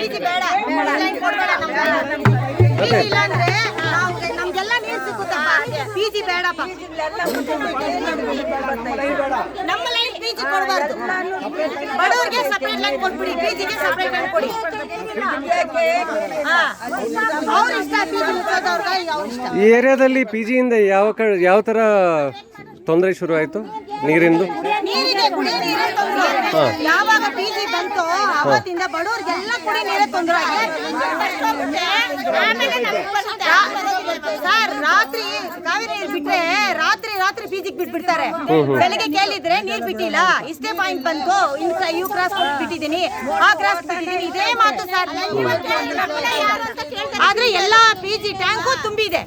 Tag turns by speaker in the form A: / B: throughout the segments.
A: PG ಬೇಡ. Line ಕೊಡ್ಬೇಡ ನಮ್ಗೆ. ಇಲ್ಲ ಅಂದ್ರೆ ನಾವು- ನಮ್ಗೆಲ್ಲ ನೀರ್ ಸಿಕ್ಕುತ್ತಪ್ಪ. ಪಿಜಿ ಬೇಡಪ್ಪ. ನಮ್ಮ ಲೈನ್ ಪಿಜಿ ಕೊಡಬಾರ್ದು. ಬಡವ್ರಿಗೆ ಸಪರೇಟ್ ಲೈನ್ ಕೊಟ್ಬಿಡಿ. ಪಿಜಿಗೆ ಸಪರೇಟ್ ಲೈನ್ ಕೊಡಿ. ಹಾ. ಅವ್ರ ಇಷ್ಟ ಪಿಜಿ ಮುಚ್ಚೋದವ್ರಿಗೆ ಅವ್ರ ಇಷ್ಟ.
B: ಈ ಏರಿಯಾದಲ್ಲಿ ಪಿ ಜಿಯಿಂದ ಯಾವ ಕ ಯಾವ ಥರ ತೊಂದರೆ ಶುರು ಆಯಿತು? ನೀರಿಂದು?
A: ಯಾವಾಗ ಪಿಜಿ ಬಂತೋ ಅವತ್ತಿಂದ ಬಡವರಿಗೆಲ್ಲ ಕುಡಿ ನೀರೇ ತೊಂದರೆ ಸರ್ ರಾತ್ರಿ ಕಾವೇರಿ ನೀರು ಬಿಟ್ರೆ ರಾತ್ರಿ ರಾತ್ರಿ ಬಿಟ್ ಬಿಟ್ಬಿಡ್ತಾರೆ. ಬೆಳಿಗ್ಗೆ ಕೇಳಿದ್ರೆ ನೀರ್ ಬಿಟ್ಟಿಲ್ಲ. ಇಷ್ಟೇ ಪಾಯಿಂಟ್ ಬಂತು. ಇನ್ ಇವ್ ಕ್ರಾಸ್ ಬಿಟ್ಟಿದ್ದೀನಿ. ಆ ಕ್ರಾಸ್ ಬಿಟ್ಟಿದ್ದೀನಿ. ಇದೇ ಮಾತು ಸರ್. ಆದ್ರೆ ಎಲ್ಲಾ ಪಿಜಿ ಟ್ಯಾಂಕು ತುಂಬಿದೆ.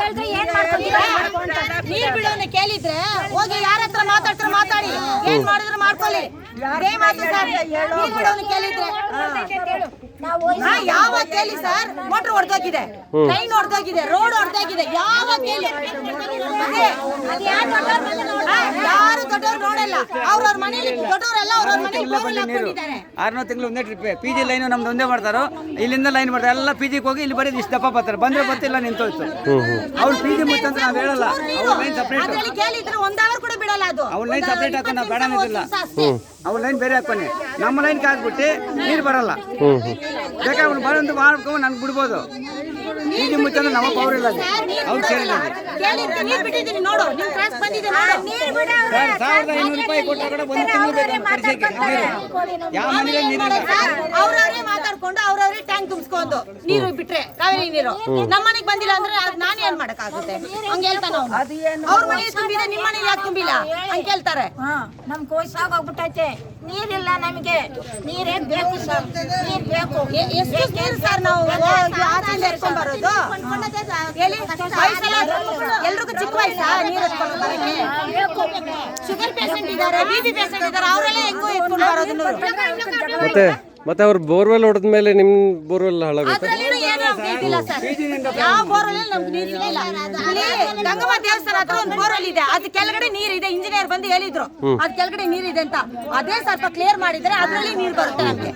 C: ಕೇಳಿದ್ರೆ ಏನ್
A: ನೀರ್ ಬಿಡೋನ ಕೇಳಿದ್ರೆ ಹೋಗಿ ಯಾರ ಹತ್ರ ಮಾತಾಡ್ತಾರೆ ಮಾತಾಡಿ ಏನ್ ಮಾಡಿದ್ರೆ ಮಾಡ್ಕೊಳ್ಳಿ ಅದೇ ಮಾತು ಸರ್ ನೀರ್ ಬಿಡೋನ ಕೇಳಿದ್ರೆ
C: ನಾವು
A: ಹಾ, ಯಾವ ಕೇಳಿ ಸರ್ ಮೋಟರ್ ಹೊಡೆದೋಗಿದೆ ಟ್ರೈನ್ ಹೊಡೆದೋಗಿದೆ ರೋಡ್ ಹೊಡೆದೋಗಿದೆ ಯಾವಾಗ ಕೇಳಿ ಅದೇ. ದೊಡ್ಡವ್ರು ನೋಡಲ್ಲ. ಅವ್ರವ್ರ ಮನೇಲಿ ದೊಡ್ಡವರೆಲ್ಲ ಅವ್ರವ್ರ ಮನೇಲಿ ಬೋರ್ವೆಲ್ ಹಾಕೊಂಡಿದ್ದಾರೆ
D: ಆರ್ನೂರು ತಿಂಗಳು ಒಂದೇ ಟ್ರಿಪ್ ಪಿ ಜಿ ಲೈನ್ ನಮ್ದು ಒಂದೇ ಮಾಡ್ತಾರೋ? ಇಲ್ಲಿಂದ ಲೈನ್ ಮಾಡ್ತಾರೆ. ಎಲ್ಲ ಪಿ ಜಿಗೆ ಹೋಗಿ ಇಲ್ಲಿ ಬರೀ ಇಷ್ಟು ದಪ್ಪ ಬರ್ತಾರೆ. ಬಂದ್ರೆ ಗೊತ್ತಿಲ್ಲ ನಿಂತೋಯ್ತು ಅವ್ರು ಪಿ ಜಿ ಮುಚ್ಚಂತ ನಾವು ಹೇಳಲ್ಲ. ಅವ್ರ ಲೈನ್ ಸಪ್ರೇಟ್
A: ಅದ್ರಲ್ಲಿ ಕೇಳಿದ್ರೆ ಒಂದ್ ಅವರ್ ಕೂಡ ಬಿಡಲ್ಲ ಅದು.
D: ಅವ್ರ ಲೈನ್ ಸಪ್ರೇಟ್ ಹಾಕೊಂಡು ನಾವು ಬೇಡ ಅನ್ನೋದಿಲ್ಲ ಅವ್ರ ಲೈನ್ ಬೇರೆ ಹಾಕೋಣ ನಮ್ಮ ಲೈನ್ ಹಾಕ್ಬಿಟ್ಟು ನೀರು ಬರಲ್ಲ. ಬೇಕಾದ್ರೆ ಅವ್ನು ಬರೋದು ಮಾಡ್ಕೊಂಡು ನನ್ಗೆ ಬಿಡ್ಬೋದು. ಜಿ ಮುಚ್ಚಂದ್ರೆ ನಮ್ಮ ಪವರ್ ಇಲ್ಲ ಅವ್ರು. ಕೇಳಿಲ್ಲ ಸಾವಿರದ ಐನೂರು ರೂಪಾಯಿ ಕೊಟ್ಟ ಕೂಡ ಒಂದು ತಿಂಗಳು ಯಾವ ಮನೆಯಲ್ಲಿ ನೀರಿಲ್ಲ?
A: ಅವ್ರವ್ರೇ ಮಾತಾಡ್ಕೊಂಡು ಅವ್ರವ್ರೇ ಟ್ಯಾಂಕ್ ತುಂಬಿಸ್ಕೊಂಡು ನೀರು ಬಿಟ್ರೆ ಕಾವೇರಿ ನೀರು? ನಮ್ಮ ಮನೆಗೆ ಬಂದಿಲ್ಲ ಅಂದ್ರೆ ನಾನು ಏನ್ ಮಾಡಕ್ಕಾಗುತ್ತೆ? ಹಂಗ ಹೇಳ್ತಾನ ಅವ್ರ ಮನೆಗೆ ತುಂಬಿದೆ ನಿಮ್ಮ ಮನೆಗೆ ಯಾಕೆ ತುಂಬಿಲ್ಲ? ಹಂಗ ಹೇಳ್ತಾರೆ
C: ಹಾ ನಮ್ ಕೋಸ್ ಆಗೋಗ್ಬಿಟ್ಟೈತೆ ನೀರಿಲ್ಲ ನಮಗೆ. ನೀರೇ ಬೇಕು ಸರ್. ನೀರ್ ಬೇಕು.
A: ಎಷ್ಟು ನೀರು ಸರ್ ನಾವು? ಆಚೆಯಿಂದ ಎತ್ಕೊಂಡ್ ಬರೋದು? ಹೇಳಿ ಎಲ್ರಿಗೂ ಚಿಕ್ಕ ವಯಸ್ಸಾ? ನೀರು ಎತ್ಕೊಂಡು ಬರಕ್ಕೆ ಶುಗರ್ ಪೇಷಂಟ್ ಇದ್ದಾರೆ ಬಿ ಪಿ ಪೇಷಂಟ್ ಇದಾರೆ ಅವರೆಲ್ಲ ಹೆಂಗೋ ಎತ್ಕೊಂಡು ಬರೋದು
B: ಮತ್ತೆ? ಮತ್ತೆ ಅವ್ರು ಬೋರ್ವೆಲ್ ಹೊಡೆದ ಮೇಲೆ ನಿಮ್ಮ ಬೋರ್ವೆಲ್ ಹಾಳಾಗುತ್ತೆ
A: ಅದ್ರಲ್ಲಿನೂ ಏನು ಇದಿಲ್ಲ ಸರ್. ಯಾವ ಬೋರಲ್ಲಿ ನಮ್ಗೆ ನೀರು ಸಿಕ್ಕಿಲ್ಲ ಇಲ್ಲಿ ಗಂಗಮ್ಮ ದೇವಸ್ಥಾನ ಹತ್ರ ಒಂದು ಬೋರ್ವೆಲ್ ಇದೆ. ಅದ್ ಕೆಳಗಡೆ ನೀರ್ ಇದೆ ಇಂಜಿನಿಯರ್ ಬಂದು ಹೇಳಿದ್ರು. ಅದ್ ಕೆಳಗಡೆ ನೀರ್ ಇದೆ ಅಂತ. ಅದೇ ಸ್ವಲ್ಪ ಕ್ಲಿಯರ್ ಮಾಡಿದ್ರೆ ಅದ್ರಲ್ಲಿ ನೀರ್ ಬರುತ್ತೆ ನಮ್ಗೆ.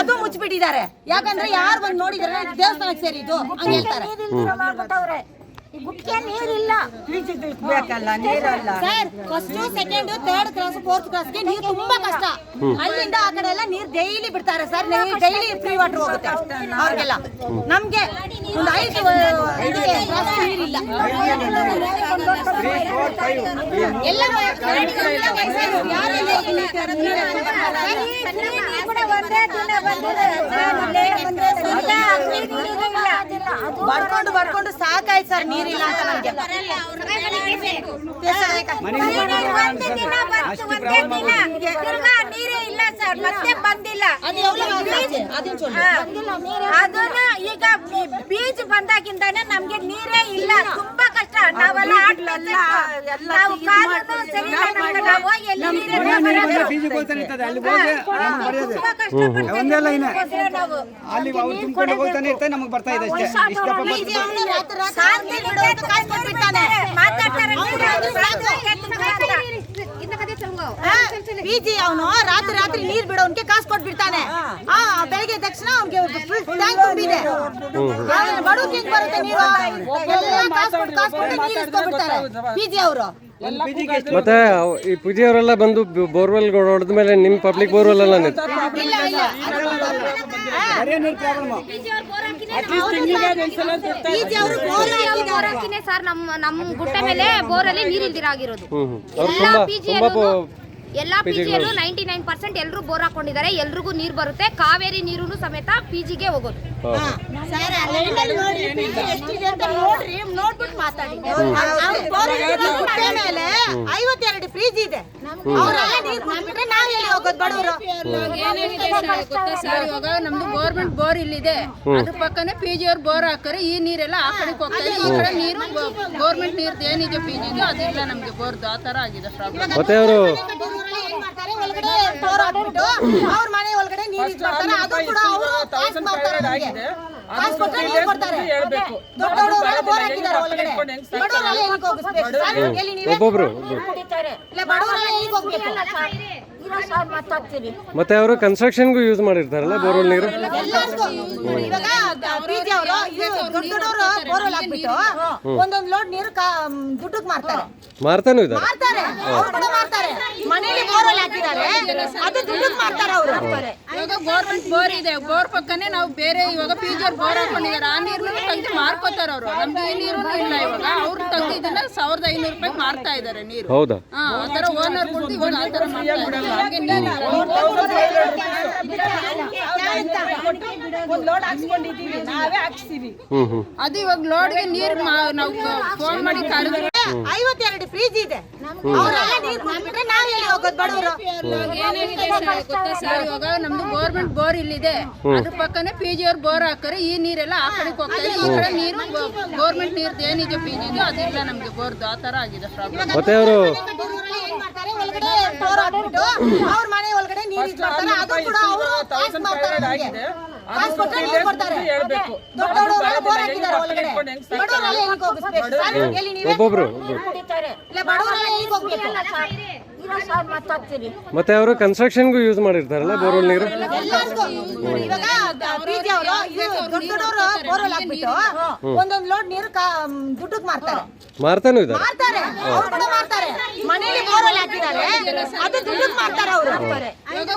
A: ಅದು ಮುಚ್ಚಿಬಿಟ್ಟಿದ್ದಾರೆ. ಯಾಕಂದ್ರೆ ಯಾರು ಬಂದು ನೋಡಿದ್ರೆ ದೇವಸ್ಥಾನಕ್ಕೆ ಸೇರಿದ್ದು. ಹಂಗ ಹೇಳ್ತಾರೆ.
C: ನೀರಿಲ್ದಿರೋ ನೀರಿಲ್ಲ ಗುಟ್ಕೆ ನೀರಿಲ್ಲ
A: sir first second third class fourth ಕ್ಲಾಸ್ಗೆ ನೀರು ತುಂಬಾ ಕಷ್ಟ ಅಲ್ಲಿಂದ ಆ ಕಡೆ ಎಲ್ಲ ನೀರ್ ಡೈಲಿ ಬಿಡ್ತಾರೆ ಸರ್ ಡೈಲಿ ಫ್ರೀ ವಾಟರ್ ಹೋಗುತ್ತೆ ಅವ್ರಿಗೆಲ್ಲ ನಮ್ಗೆ ಒಂದು ಐದು ನೀರಿಲ್ಲ ಎಲ್ಲ ಬರ್ಕೊಂಡು ಯಾರು ಸಾಕಾಯ್ತು ಸರ್ ನೀರ್
C: ನೀರಿಲ್ಲ
A: ಅಂತ ನಮ್ಗೆ.
D: ಮನೆಗೆ
C: ಒಂದೇ ದಿನ ಸರ್ ಮತ್ತೆ ಬಂದಿಲ್ಲ.
A: ಅದನ್ನ
C: ಈಗ ಬೀಜ್ ಬಂದಾಗಿಂದಾನೆ ನಮ್ಗೆ ನೀರೇ ಇಲ್ಲ. ತುಂಬಾ ಕಷ್ಟ. ನಾವೆಲ್ಲ ನಾವು ತುಂಬಾ ನಾವು
D: ಅಲ್ಲಿ ನಮಗೆ ಬರ್ತಾ ಇದೆ
C: ಮಾತಾಡ್ತಾರೆ.
A: ಪಿಜಿ ಅವನು. ರಾತ್ರಿ ರಾತ್ರಿ ನೀರ್ ಬಿಡೋನ್ಗೆ ಕಾಸು ಕೊಟ್ಬಿಡ್ತಾನೆ. ಆ ಬೆಳಗ್ಗೆ ತಕ್ಷಣ ಅವ್ನಿಗೆ ಫುಲ್ ಟ್ಯಾಂಕ್ ತುಂಬಿದೆ. ಬಡವ್ರಿಗೆ ಹೆಂಗ್ ಬರುತ್ತೆ ನೀರು ಎಲ್ಲ ಕಾಸು ಕೊಟ್ಟು ಕಾಸು ಕೊಟ್ಟು ನೀರು ಇಸ್ಕೊಂಡ್ಬಿಡ್ತಾರೆ. ಪಿಜಿ ಅವರು.
B: ಮತ್ತೆ ಈ ಪೂಜೆ ಅವರೆಲ್ಲ ಬಂದು ಬೋರ್ವೆಲ್ ಹೊಡೆದ ಮೇಲೆ ನಿಮ್ಮ ಪಬ್ಲಿಕ್ ಬೋರ್ವೆಲ್ ಎಲ್ಲ
E: ಸರ್ ನಮ್ಮ ನಮ್ಮ ಗುಟ್ಟೆ ಮೇಲೆ ಬೋರಲ್ಲಿ ನೀರು ಇಲ್ದಿರಾಗಿರೋದು
B: ಅವ್ರು
E: ಎಲ್ಲಾ
B: ಪಿ
E: ಎಲ್ಲಾ ನೈಂಟಿ ನೈನ್ ಪರ್ಸೆಂಟ್ ಎಲ್ಲರೂ ಬೋರ್ ಹಾಕೊಂಡಿದ್ದಾರೆ ಎಲ್ರಿಗೂ ನೀರು ಬರುತ್ತೆ. ಕಾವೇರಿ ನೀರು ಸಮೇತ ಹೋಗೋದು.
A: ಎಷ್ಟಿದೆ ಅಂತ ನೋಡ್ರಿ ನೋಡ್ಬಿಟ್ಟು ಮಾತಾಡಿ. ಮೇಲೆ ಐವತ್ತೆರಡು ಫ್ರಿಜ್ ಇದೆ. ಅವರೆಲ್ಲ ನೀರು ಕುಡಿದ್ಬಿಟ್ರೆ ನಾವ್ ಎಲ್ಲಿ ಹೋಗೋದು ಬಡವರು?
F: ಗೊತ್ತಾ ಸರ್? ಇವಾಗ ನಮ್ದು ಗೌರ್ಮೆಂಟ್ ಬೋರ್ ಇಲ್ಲಿದೆ. ಅದ್ರ ಪಕ್ಕನೆ ಪಿ ಜಿ ಅವ್ರು ಬೋರ್ ಹಾಕರೆ ಈ ನೀರೆಲ್ಲ ಆ ಕಡೆಗೆ ಹೋಗ್ತಾರೆ ಈ ಕಡೆ ನೀರು ಗೌರ್ಮೆಂಟ್ ನೀರ್ದು ಏನಿದೆ ಪಿ ಜಿದು ಅದಿಲ್ಲ ನಮ್ಗೆ ಬೋರ್ದು. ಆ ತರ ಆಗಿದೆ ಪ್ರಾಬ್ಲಮ್
A: ಮಾಡ್ತಾರೆ ಒಳಗಡೆ ಬೋರ್ ಹಾಕ್ಬಿಟ್ಟು ಅವ್ರ ಮನೆ ಒಳಗಡೆ ನೀರು ಮಾಡ್ತಾರೆ ಅದು ಕೂಡ ಅವರು ಕಾಸು ಮಾಡ್ತಾರೆ ನಮ್ಗೆ. ಕಾಸು ಕೊಟ್ರೆ ನೀರು ಕೊಡ್ತಾರೆ. ದೊಡ್ಡವರು ಬೋರ್ ಹಾಕಿದ್ದಾರೆ ಒಳಗಡೆ. ಬಡವರೆಲ್ಲ ಹೋಗಿಸ್ಬೇಕು ಸರ್, ಎಲ್ಲಿ ನೀವೇ
B: ಒಬ್ಬೊಬ್ರು. ಒಬ್ರು
A: ಇಲ್ಲ ಬಡವರೆಲ್ಲ ಹೋಗ್ಬೇಕು?
B: ಮತ್ತೆ ಅವರು ಕನ್ಸ್ಟ್ರಕ್ಷನ್ಗೂ ಯೂಸ್ ಮಾಡಿರ್ತಾರಲ್ಲ ಬೋರ್ವೆಲ್ ನೀರು
A: ಎಲ್ಲಾರ್ಗೂ. ಇವಾಗ ಪಿಜಿ ದೊಡ್ಡ ದೊಡ್ಡವರು ಬೋರ್ವೆಲ್ ಹಾಕ್ಬಿಟ್ಟು? ಒಂದೊಂದ್ ಲೋಡ್ ನೀರು ದುಡ್ಡಕ್ ಮಾರ್ತಾರೆ.
B: ಮಾರ್ತಾನೂ ಇದ್ದಾರೆ.
A: ಮಾರ್ತಾರೆ. ಅವ್ರು ಕೂಡ ಮಾರ್ತಾರೆ. ಮನೇಲಿ ಬೋರ್ವೆಲ್ ಹಾಕಿದ್ದಾರೆ. ಅದು ದುಡ್ಡಕ್ ಮಾರ್ತಾರೆ ಅವರು.
F: ಇವಾಗ ಗೋರ್ಮೆಂಟ್ ಬೋರ್ ಇದೆ. ಬೋರ್ ಪಕ್ಕನೆ ನಾವು ಬೇರೆ ಇವಾಗ ಪಿ ಬೋರ್ ಹಾಕೊಂಡಿದ್ದಾರೆ. ಆ ನೀರನ್ನು ತೆಗೆದು ಮಾರ್ಕೋತಾರ ಅವರು. ನಮ್ಗೆ ಈ ನೀರು ಇಲ್ಲ ಇವಾಗ. ಅವ್ರು ತೆಗೆದು ಇದನ್ನ ಸಾವಿರದ ಐನೂರು ರೂಪಾಯಿ ಮಾರ್ತಾ ಇದ್ದಾರೆ ನೀರು.
B: ಹೌದಾ?
F: ಹಾ ಆ ತರ ಓನರ್ ಕೊಟ್ಟು ಇವಾಗ ಆ ತರ ಮಾಡ್ತಾ ಇದ್ದಾರೆ
A: ಲೋಡ್ ಹಾಕ್ಸ್ಕೊಂಡಿದೀವಿ ನಾವೇ ಹಾಕ್ಸ್ತೀವಿ
F: ಅದು ಇವಾಗ ಲೋಡ್ಗೆ ನೀರ್ ನಾವು ಫೋನ್ ಮಾಡಿ ಕರೆದ್ರೆ.
A: ಐವತ್ತೆರಡು ಫ್ರೀಜ್ ಇದೆ. ನೀರ್
F: ಸರ್ ಗೊತ್ತಾ ಸರ್? ಇವಾಗ ನಮ್ದು ಗೋರ್ಮೆಂಟ್ ಬೋರ್ ಇಲ್ಲಿದೆ. ಅದ್ರ ಪಕ್ಕನೆ ಪಿ ಜಿ ಅವ್ರು ಬೋರ್ ಹಾಕರೆ ಈ ನೀರೆಲ್ಲ ಆ ಕಡೆಗೆ ಹೋಗ್ತಾ ಇದೆ. ಈ ಕಡೆ ನೀರು ಗೋರ್ಮೆಂಟ್ ನೀರ್ದು ಏನಿದೆ ಪಿ ಜಿದು ಅದಿಲ್ಲ ನಮ್ಗೆ ಬೋರ್ದು. ಆ ತರ ಆಗಿದೆ ಪ್ರಾಬ್ಲಮ್
B: ಮತ್ತೆ ಅವರು
A: ಏನ್ ಮಾಡ್ತಾರೆ? ಒಳಗಡೆ ಬೋರ್ ಹಾಕ್ಬಿಟ್ಟು ಅವ್ರ ಮನೆ ಒಳಗಡೆ ನೀರು ಅದು ಕೂಡ ನಮ್ಗೆ. ಕಾಸ್ ಕೊಡ್ತಾರೆ ದೊಡ್ಡ ದೊಡ್ಡವರೆಲ್ಲ ಬೋರ್ ಹಾಕಿದ್ದಾರೆ ಒಳಗಡೆ. ಬಡವರೆಲ್ಲ ಹೋಗಿಸ್ಬೇಕು ಸರ್? ಎಲ್ಲಿ ನೀವೇ. ಇಲ್ಲ ಬಡವರೆಲ್ಲ ಎಲ್ಲಿಗೆ ಹೋಗ್ಬೇಕು?
B: ಮತ್ತೆ ಅವರು ಕನ್ಸ್ಟ್ರಕ್ಷನ್ಗೂ ಯೂಸ್ ಮಾಡಿರ್ತಾರಲ್ಲ ಬೋರ್ವೆಲ್ ನೀರು?
A: ಇವಾಗ ಒಂದೊಂದ್ ಲೋಡ್ ನೀರು ಮಾರ್ತಾರೆ ಮನೇಲಿ ಹಾಕಿದ್ದಾರೆ ಅದು
F: ಇವಾಗ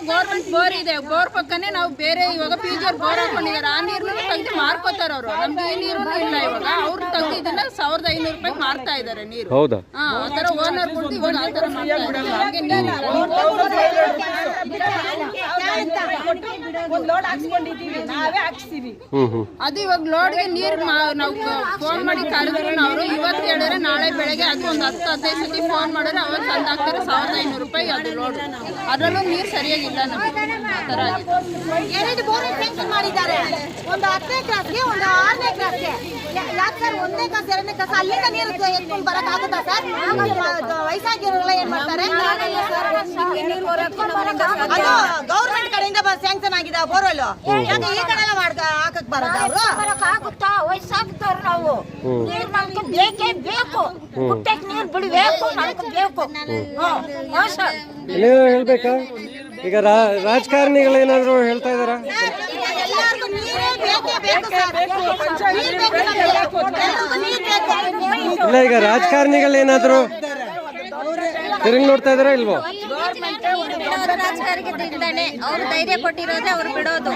F: ಬೋರ್ ಇದೆ, ಬೋರ್ ಪಕ್ಕನೆ ನಾವು ಬೇರೆ ಇವಾಗ ಪಿ ಜಿ ಬೋರ್ ಹಾಕೊಂಡಿದ್ದಾರೆ. ಆ ನೀರನ್ನು ಮಾರ್ಕೋತಾರ ಅವರು ನಮ್ಗೆ ಈ ನೀರು ಇಲ್ಲ ಇವಾಗ. ಅವ್ರು ತಂದು ಇದನ್ನ ಸಾವಿರದ ಐನೂರು ರೂಪಾಯಿ ಮಾರ್ತಾ ಇದ್ದಾರೆ ನೀರು.
B: ಹೌದಾ?
F: ಹಾ ಆ ತರ ಓನರ್ ಇವಾಗ ಆ ತರ ಮಾಡ್ತಾ ಇದ್ದಾರೆ ನಮ್ಗೆ ನೀರಿಲ್ಲ.
A: ಒಂದು ಲೋಡ್ ನಾವೇ ಹಾಕ್ಸ್ತೀವಿ
F: ಅದು ಇವಾಗ ಲೋಡ್ಗೆ ನೀರು ನಾವು ಫೋನ್ ಮಾಡಿ ಕರೆದ್ರು ಅವರು ಇವತ್ತು ಹೇಳಿದ್ರೆ ನಾಳೆ ಬೆಳಗ್ಗೆ ಅದು ಒಂದು ಹತ್ತು ಹದಿನೈದು ಸತಿ ಫೋನ್ ಮಾಡಿದ್ರೆ ಅವತ್ತು ತಂದು ಹಾಕ್ತಾರೆ. ಸಾವಿರದ ಐನೂರು ರೂಪಾಯಿ ಅದು ಲೋಡ್. ಅದರಲ್ಲೂ ನೀರು ಸರಿಯಾಗಿಲ್ಲ ನಮಗೆ. ಆ ಥರ ಆಗಿದೆ.
A: ಎರಡು ಬೋರ್ ಸ್ಯಾಂಕ್ಷನ್ ಮಾಡಿದ್ದಾರೆ. ಒಂದು ಹತ್ತನೇ ಕ್ಲಾಸ್ಗೆ ಒಂದು ಆರನೇ ಕ್ಲಾಸ್ಗೆ ಯಾಕೆ ಸರ್ ಒಂದನೇ ಕ್ಲಾಸ್ ಎರಡನೇ ಕ್ಲಾಸ್ ಅಲ್ಲಿಂದ ನೀರು ಎತ್ಕೊಂಡು ಬರಕ್ ಆಗುತ್ತಾ ಸರ್ ಏನ್ ಮಾಡ್ತಾರೆ? ಅದು ಗೌರ್ಮೆಂಟ್ ಕಡೆಯಿಂದ ಸ್ಯಾಂಕ್ಷನ್ ಆಗಿದೆ ಬೋರ್ವೆಲ್ ಯಾಕೆ ಈ ಕಡೆ ಎಲ್ಲ ಮಾಡ್ಕ ಹಾಕಕ್ ಬರಲ್ಲ ಅವರು?
C: ವಯಸ್ಸಾಗ್ತಾರ ನಾವು. ನೀರ್ ನಮ್ಗೆ ಬೇಕೇ ಬೇಕು. ನೀರ್ ಬಿಡ್ಬೇಕು ನಮ್ಗೆ ಬೇಕು. ಹಾ ಸರ್
B: ಇನ್ನೇನೋ ಹೇಳ್ಬೇಕಾ? ಈಗ ರಾಜಕಾರಣಿಗಳು ಏನಾದ್ರು ಹೇಳ್ತಾ ಇದ್ದಾರಾ? ಇಲ್ಲ ಈಗ ಏನಾದ್ರು ತಿರುಗಿ ನೋಡ್ತಾ ಇದ್ರ ಇಲ್ವೋ?
C: ರಾಜಕಾರಣಿಗಳಿಂದಾನೆ ಅವ್ರು ಧೈರ್ಯ ಕೊಟ್ಟಿರೋದೇ ಅವ್ರು ಬಿಡೋದು.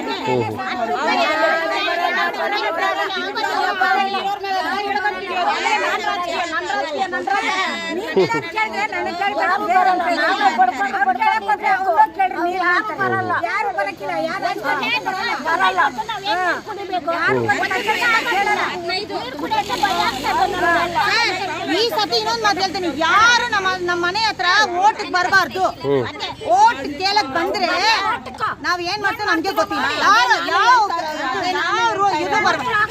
A: ಈ ಸತಿ ಇನ್ನೊಂದ್ ಮಾತು ಹೇಳ್ತೀನಿ ಯಾರು ನಮ್ಮ ನಮ್ಮ ಮನೆ ಹತ್ರ ಓಟ್ ಬರಬಾರ್ದು ಓಟ್ ಕೇಳಕ್ ಬಂದ್ರೆ ನಾವ್ ಏನ್ ಮಾಡ್ತೇವೆ ನಮ್ಗೆ ಗೊತ್ತಿಲ್ಲ ಯಾವ ಯಾವ ಇದು ಬರ್ಬೇಕು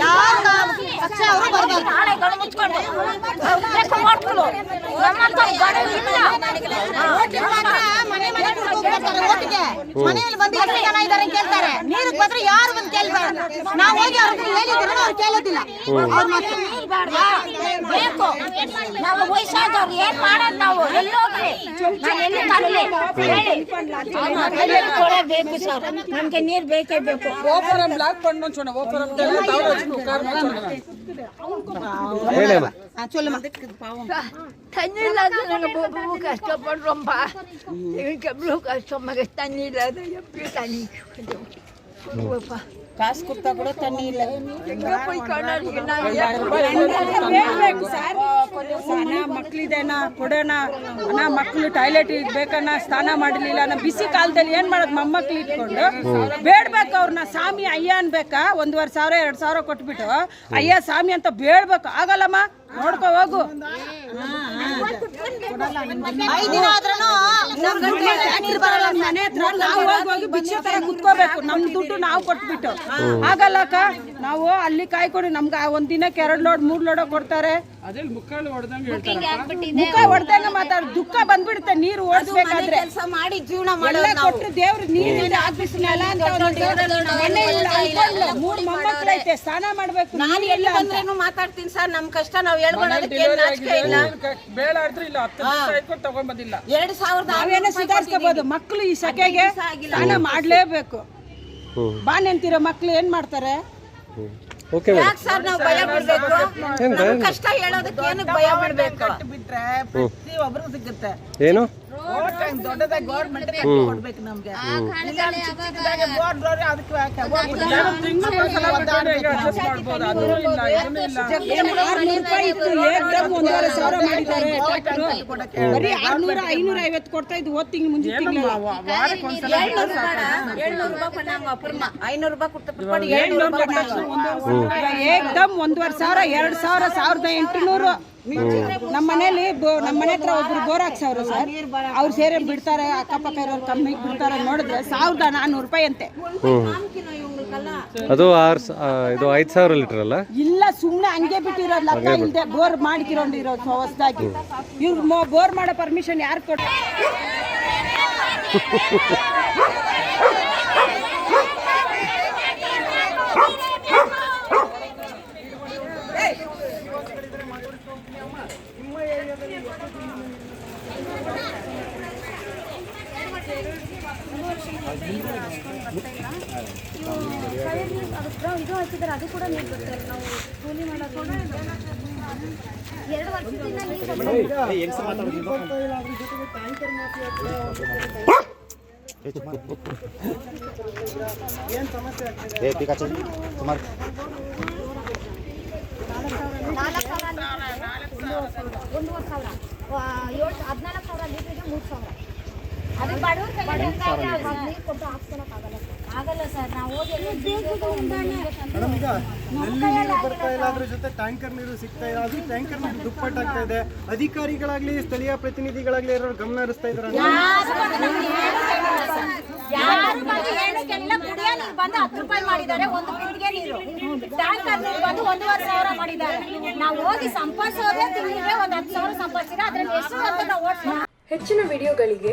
A: ಯಾವ ಪಕ್ಷ ಅವರು ಬರ್ಬಾರ್ದು
C: ನಾಳೆ ಗಡು ಮುಚ್ಕೊಂಡು ಬೇಕು ಮಾಡ್ಕೊಳ್ಳು ನಮ್ಮಂತ ಗಡು ಇಲ್ಲ
A: ಓಟಿಗೆ ಮಾತ್ರ ಮನೆ ಮನೆ ಹೋಗ್ತಾರೆ ಓಟಿಗೆ ಮನೆಯಲ್ಲಿ ಬಂದು ಎಷ್ಟು ಜನ ಇದಾರೆ ಕೇಳ್ತಾರೆ. ನೀರಿಗೆ ಬಂದ್ರೆ ಯಾರು ಬಂದು ಕೇಳ್ಬಾರ್ದು. ನಾವು ಹೋಗಿ ಅವ್ರ ಹೇಳಿದ್ರು ಅವ್ರು ಕೇಳೋದಿಲ್ಲ. ಅವ್ರ ಮತ್ತೆ?
C: ಬೇಕು. ನಾವು ವಯಸ್ಸಾದವ್ರು ಏನ್ ಮಾಡೋದು ನಾವು? ಎಲ್ಲೋಗ್ಲಿ ನಾನು ಎಲ್ಲಿ ತರಲಿ? ಹೇಳಿ. ಬೇಕು ಸರ್. ನಮ್ಗೆ ನೀರ್ ಬೇಕೇ ಬೇಕು.
B: ಹೇಳಿ ಅಮ್ಮ
A: ஆ, சொல்லுமா
G: தண்ணி இல்லாத நாங்கள் ரொம்ப கஷ்டப்படுறோம்ப்பா எங்களுக்கு எவ்வளோ கஷ்டமாக தண்ணி இல்லாத எப்படி தண்ணி கொஞ்சம் கொடுங்கப்பா
A: காசு கொடுத்தா கூட தண்ணி இல்ல
G: எங்கே போய் காணாதீங்கன்னா
H: ಹೇಳ್ಬೇಕು ಸರ್ ಅಣ್ಣ ಮಕ್ಳಿದೇನ ಕೊಡೋಣ ಅಣ್ಣ ಮಕ್ಳು ಟಾಯ್ಲೆಟ್ ಬೇಕಣ್ಣ ಸ್ನಾನ ಮಾಡಲಿಲ್ಲ ನಾ ಬಿಸಿ ಕಾಲದಲ್ಲಿ ಏನ್ ಮಾಡೋದು ಮೊಮ್ಮಕ್ಳು ಇಟ್ಕೊಂಡು ಬೇಡ್ಬೇಕು ಅವ್ರನ್ನ ಸ್ವಾಮಿ ಅಯ್ಯ ಅನ್ಬೇಕಾ ಒಂದೂವರೆ ಸಾವಿರ ಎರಡ್ ಸಾವಿರ ಕೊಟ್ಬಿಟ್ಟು ಅಯ್ಯ ಸ್ವಾಮಿ ಅಂತ ಬೇಡ್ಬೇಕು ಆಗಲ್ಲಮ್ಮ ನೋಡ್ಕೋ ಹೋಗು.
A: ಐದು ದಿನ ಆದ್ರೂ ನೀರು ಬರಲ್ಲ
H: ಮನೆ ಹತ್ರ ನಾವು ಹೋಗಿ ಭಿಕ್ಷೆ ತರ ಕುತ್ಕೋಬೇಕು. ನಮ್ ದುಡ್ಡು ನಾವು ಕೊಟ್ಬಿಟ್ಟು. ಆಗಲ್ಲಕ್ಕ ನಾವು ಅಲ್ಲಿ ಕಾಯ್ಕೊಂಡು ನಮ್ಗೆ ಆ ಒಂದ್ ದಿನಕ್ಕೆ ಎರಡ್ ಲೋಡ್ ಮೂರ್ ಲೋಡ ಕೊಡ್ತಾರೆ.
C: ಮುಖ ಹೊಡೆದಂಗ ಮಾತಾಡ. ದುಃಖ ಬಂದ್ಬಿಡುತ್ತೆ ನೀರು ಓಡಿಸ್ಬೇಕಾದ್ರೆ.
A: ಕೆಲಸ ಮಾಡಿ ಜೀವನ
C: ಎಲ್ಲ ಕೊಟ್ಟು ದೇವ್ರು ನೀರು ಆಗ್ಬಿಸ್ನಲ್ಲ ಅಂತ ಅನ್ಕೊಳ್ಳ. ಮೂರ್ ಮೊಮ್ಮಕ್ಳೈತೆ ಸ್ನಾನ ಮಾಡ್ಬೇಕು
A: ನಾನು ಎಲ್ಲ
C: ಎಲ್ಲಿ
A: ಬಂದ್ರೇನು ಮಾತಾಡ್ತೀನಿ ಸರ್ ನಮ್ ಕಷ್ಟ ನಾವ್ ಹೇಳ್ಕೊಳೋದಕ್ಕೆ ಏನ್ ನಾಚಿಕೆ ಇಲ್ಲ. ಎರಡ್ ಸಾವಿರದ
C: ನಾವೇನೋ ಸುಧಾರಿಸ್ಕೋಬಹುದು ಮಕ್ಕಳು ಈ ಸಖೆಗೆ ಸ್ನಾನ ಮಾಡ್ಲೇಬೇಕು. ಬಾ ಮಕ್ಕಳು ಮಕ್ಳು ಏನ್ ಮಾಡ್ತಾರೆ?
I: ಓಕೆ
A: ಯಾಕೆ ಸರ್ ನಾವು ಭಯ ಬಿಡ್ಬೇಕು? ನಮ್ ಕಷ್ಟ ಹೇಳೋದಕ್ಕೆ ಏನಕ್ಕೆ ಭಯ ಬಿಡ್ಬೇಕು?
C: ಬಿಟ್ರೆ ಪ್ರತಿಯೊಬ್ಬರು ಸಿಗುತ್ತೆ.
I: ಏನು?
C: ಬರೀ ಆರ್ನೂರ ಐನೂರ ಐವತ್ತು ಕೊಡ್ತಾ ಇದ್ದು ಹೋದ್ ತಿಂಗಳು ಏಕ್ದಮ್ ಒಂದೂವರೆ ಸಾವಿರ ಎರಡು ಸಾವಿರ ಸಾವಿರದ ಎಂಟುನೂರು. ನಮ್ಮ ಮನೇಲಿ ಬೋ- ನಮ್ಮ ಮನೆ ಹತ್ರ ಒಬ್ರು ಬೋರ್ ಹಾಕ್ಸವ್ರು ಸರ್. ಅವ್ರು ಸೇರಿ ಬಿಡ್ತಾರೆ ಅಕ್ಕಪಕ್ಕ ಇರೋರು ಕಮ್ಮಿ ಬಿಡ್ತಾರೆ ನೋಡಿದ್ರೆ ಸಾವಿರದ ನಾನ್ನೂರು ರೂಪಾಯಿ ಅಂತೆ.
I: ಅದು ಆರ್ ಇದು ಐದು ಸಾವಿರ ಲೀಟರ್ ಅಲ್ಲ?
C: ಇಲ್ಲ ಸುಮ್ನೆ ಹಂಗೆ ಬಿಟ್ಟಿರೋದು ಲಕ್ಕ ಇಲ್ದೆ ಬೋರ್ ಮಾಡಿಕೊಂಡಿರೋದು ಹೊಸದಾಗಿ. ಇವ್ರು ಬೋರ್ ಮಾಡೋ ಪರ್ಮಿಷನ್ ಯಾರು ಕೊಟ್ಟು
J: ಇದು ಹಾಕಿದ್ರೆ ಅದು ಕೂಡ ನೀರು ಬರ್ತಾರೆ ನಾವು ಎರಡು ನೀರು ನಾಲ್ಕು ಸಾವಿರ. ಒಂದೂವರೆ ಸಾವಿರ. ಏಳು ಹದಿನಾಲ್ಕು ಸಾವಿರ ಲೀಟ್ರಿಗೆ ಮೂರು ಸಾವಿರ. ಆಗಲ್ಲ ಸರ್ ನಾವು ಹೋಗಿ
K: ಮೇಡಮ್ ಈಗ ನಲ್ಲಿ ನೀರು ಬರ್ತಾ ಇಲ್ಲ ಅದ್ರ ಜೊತೆ ಟ್ಯಾಂಕರ್ ನೀರು ಸಿಗ್ತಾ ಇಲ್ಲ. ಅದು ಟ್ಯಾಂಕರ್ ನೀರು ದುಪ್ಪಟ್ಟಾಗ್ತಾ ಇದೆ. ಅಧಿಕಾರಿಗಳಾಗ್ಲಿ ಸ್ಥಳೀಯ ಪ್ರತಿನಿಧಿಗಳಾಗ್ಲಿ ಯಾರು ಗಮನ ಹರಿಸ್ತಾ ಇದ್ರ
A: ಬಂದು ಹತ್ತು ರೂಪಾಯಿ ಮಾಡಿದ್ದಾರೆ ಒಂದು ಬಿಂದಿಗೆ ನೀರು. ಟ್ಯಾಂಕರ್ ನೀರು ಬಂದು ಒಂದೂವರೆ ಸಾವಿರ ಮಾಡಿದ್ದಾರೆ. ನಾವು ಹೋಗಿ ಸಂಪಾದಿಸೋದೇ ತಿಂಗಳಿಗೆ ಒಂದು ಹತ್ತು ಸಾವಿರ ಸಂಪಾದಿಸಿದ್ರೆ ಅದ್ರಲ್ಲಿ ಎಷ್ಟು ಅಂತ ನಾವು
L: ಹೆಚ್ಚಿನ ವಿಡಿಯೋಗಳಿಗೆ